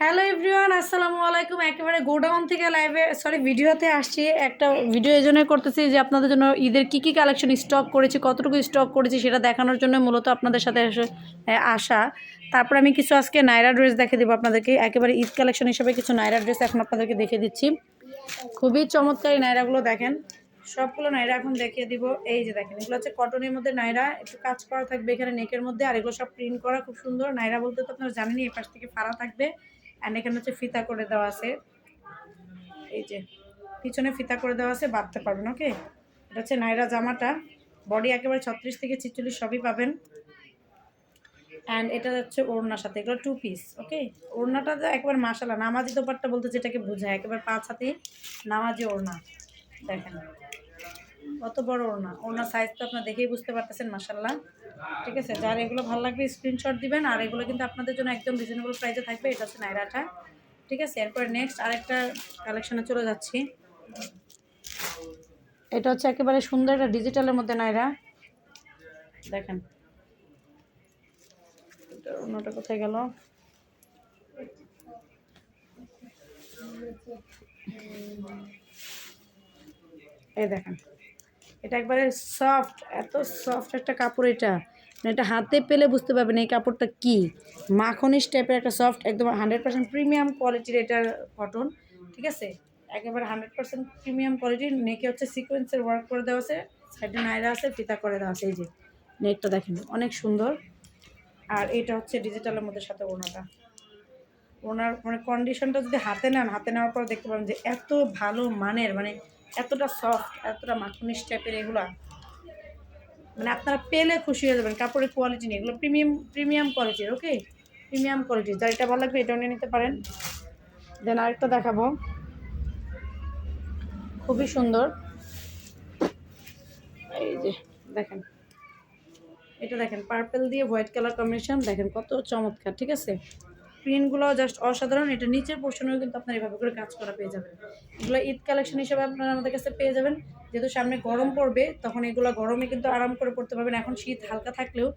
Hello everyone, আসসালামু আলাইকুম। একেবারে গোডাউন থেকে লাইভে সরি ভিডিওতে আসছি। একটা ভিডিও এই জন্যই করতেছি যে আপনাদের জন্য ঈদের কী কী কালেকশন স্টক করেছি, কতটুকু স্টক করেছি সেটা দেখানোর জন্য মূলত আপনাদের সাথে আসা তারপর আমি কিছু আজকে নাইরা ড্রেস দেখে দেবো আপনাদেরকে। একেবারে ঈদ কালেকশন হিসেবে কিছু নাইরা ড্রেস এখন আপনাদেরকে দেখে দিচ্ছি। খুবই চমৎকার নাইরাগুলো দেখেন। সবগুলো নাইরা এখন দেখিয়ে দিব। এই যে দেখেন, এগুলো হচ্ছে কটনের মধ্যে নাইরা, একটু কাজ করা থাকবে এখানে নেকের মধ্যে, আর এগুলো সব প্রিন্ট করা খুব সুন্দর। নাইরা বলতে তো আপনারা জানেনই এই পাশ থেকে ফাড়া থাকবে। অ্যান্ড এখানে হচ্ছে ফিতা করে দেওয়া আছে। এই যে, পিছনে ফিতা করে দেওয়া আছে, বাঁধতে পারবেন ওকে এটা হচ্ছে নাইরা জামাটা। বডি একেবারে ছত্রিশ থেকে ছিচল্লিশ সবই পাবেন। অ্যান্ড এটা হচ্ছে ওড়নার সাথে, এগুলো টু পিস ওকে ওড়নাটা তো একবার মাসালা নামাজি দোপারটা বলতে যেটাকে বোঝায়, একেবারে পাঁচ হাতে নামাজি ওড়না। দেখেন। কত বড় ওড়না ওড়নার সাইজ তো আপনার দেখেই বুঝতে পারতেছেন মাসাল্লাহ ঠিক আছে? যার এগুলো ভালো লাগবে স্ক্রিনশট দিবেন। আর এগুলো কিন্তু আপনাদের জন্য একদম রিজনেবল প্রাইসে থাকবে। এটা হচ্ছে নাইরাটা ঠিক আছে? এরপরে নেক্সট আরেকটা কালেকশনে চলে যাচ্ছি। এটা হচ্ছে একেবারে সুন্দর একটা ডিজিটালের মধ্যে নাইরা। দেখেন। অন্যটা কোথায় গেল? এই দেখেন। এটা একবারে সফট এত সফট একটা কাপড় এটা। মানে এটা হাতে পেলে বুঝতে পারবেন এই কাপড়টা কি। মাখনিস টাইপের একটা সফট একদম হান্ড্রেড পার্সেন্ট প্রিমিয়াম কোয়ালিটির এটার কটন ঠিক আছে? একেবারে হান্ড্রেড পার্সেন্ট প্রিমিয়াম কোয়ালিটির নেকে হচ্ছে সিকোয়েন্সের ওয়ার্ক করে দেওয়া আছে, সাইডে নাইরা আছে, ফিতা করে দেওয়া আছে, এই যে। নেকটা দেখেন, অনেক সুন্দর। আর এটা হচ্ছে ডিজিটালের মধ্যে সাথে ওনাটা। ওনার মানে কন্ডিশনটা যদি হাতে নেন, হাতে নেওয়ার পর দেখতে পাবেন যে এত ভালো মানের মানে এতটা সফট এতটা মাখনিস টাইপের এগুলা। মানে আপনারা পেলে খুশি হয়ে যাবেন, কাপড়ের কোয়ালিটি নিয়ে। এগুলো প্রিমিয়াম প্রিমিয়াম কোয়ালিটির ওকে প্রিমিয়াম কোয়ালিটির যার এটা ভালো লাগবে এটাও নিয়ে নিতে পারেন। দেন আরেকটা দেখাবো। খুবই সুন্দর। এই যে, দেখেন। এটা দেখেন পার্পেল দিয়ে হোয়াইট কালার কম্বিনেশন দেখেন কত চমৎকার, ঠিক আছে? প্রিন্টগুলো জাস্ট অসাধারণ। এটা নিচের পোর্শনেও কিন্তু আপনার এভাবে করে কাজ করা পেয়ে যাবেন। এগুলো ঈদ কালেকশন হিসেবে আপনারা আমাদের কাছে পেয়ে যাবেন। যেহেতু সামনে গরম পড়বে, তখন এগুলো গরমে কিন্তু আরাম করে পড়তে পারবেন। এখন শীত হালকা থাকলেও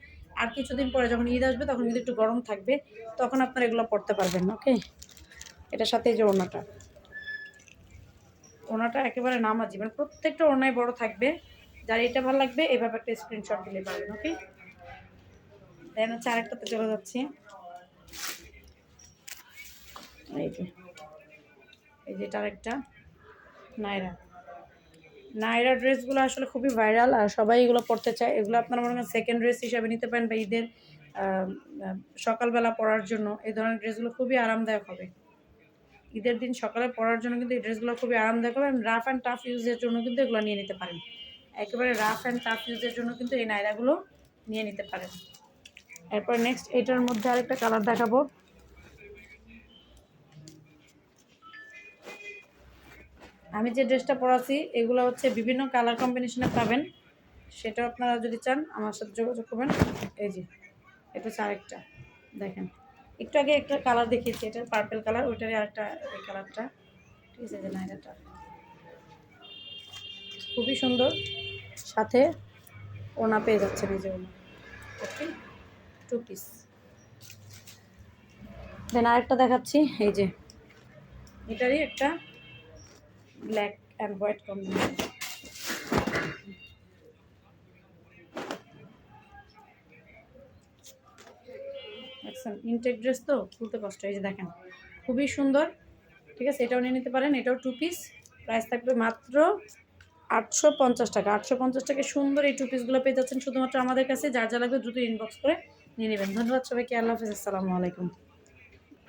আর কিছুদিন পরে যখন ঈদ আসবে, তখন কিন্তু একটু গরম থাকবে, তখন আপনারা এগুলো পড়তে পারবেন ওকে এটার সাথে যে ওড়নাটা। ওড়নাটা একেবারে নামাজি মানে প্রত্যেকটা ওড়নায় বড় থাকবে। যার এটা ভালো লাগবে, এভাবে একটা স্ক্রিনশট দিলে পারবেন ওকে দেন হচ্ছে আরেকটাতে চলে যাচ্ছি। এই যে। এই যে এটার একটা নাইরা নাইরা ড্রেসগুলো আসলে খুবই ভাইরাল আর সবাই এগুলো পড়তে চায়। এগুলো আপনারা মনে করেন সেকেন্ড ড্রেস হিসাবে নিতে পারেন বা ঈদের সকালবেলা পরার জন্য। এই ধরনের ড্রেসগুলো খুবই আরামদায়ক হবে। ঈদের দিন সকালে পরার জন্য কিন্তু এই ড্রেসগুলো খুবই আরামদায়ক হবে। রাফ অ্যান্ড টাফ ইউজের জন্য কিন্তু এগুলো নিয়ে নিতে পারেন। একেবারে রাফ অ্যান্ড টাফ ইউজের জন্য কিন্তু এই নায়রাগুলো নিয়ে নিতে পারেন। এরপর নেক্সট এটার মধ্যে আরেকটা কালার দেখাবো। আমি যে ড্রেসটা পরাছি, এগুলো হচ্ছে বিভিন্ন কালার কম্বিনেশনে পাবেন। সেটা আপনারা যদি চান, আমার সাথে যোগাযোগ করবেন। এই যে, এটা হচ্ছে আরেকটা, দেখেন। একটু আগে একটা কালার দেখিয়েছি, এটা পার্পেল কালার, ওইটারই আরেকটা এই কালারটা। ঠিক আছে যে নাইরাটা। খুবই সুন্দর, সাথে ওনা পেয়ে যাচ্ছে নিজে ওনা। ওকে টু পিস দেন আরেকটা দেখাচ্ছি, এই যে, এটারই একটা ব্ল্যাক অ্যান্ড হোয়াইট কম্বিনেশন দেখছেন ইনটেক ড্রেস তো খুলতে কষ্ট, এই যে দেখেন, খুবই সুন্দর। ঠিক আছে, এটাও নিয়ে নিতে পারেন, এটাও টু পিস প্রাইস থাকবে মাত্র আটশো পঞ্চাশ টাকা। আটশো পঞ্চাশ টাকা সুন্দর এই টু পিসগুলো পেয়ে যাচ্ছেন। শুধুমাত্র আমাদের কাছে, যার যা লাগবে দ্রুত ইনবক্স করে নিয়ে নেবেন। ধন্যবাদ সবাইকে, আল্লাহ হাফিজ, আসসালামু আলাইকুম।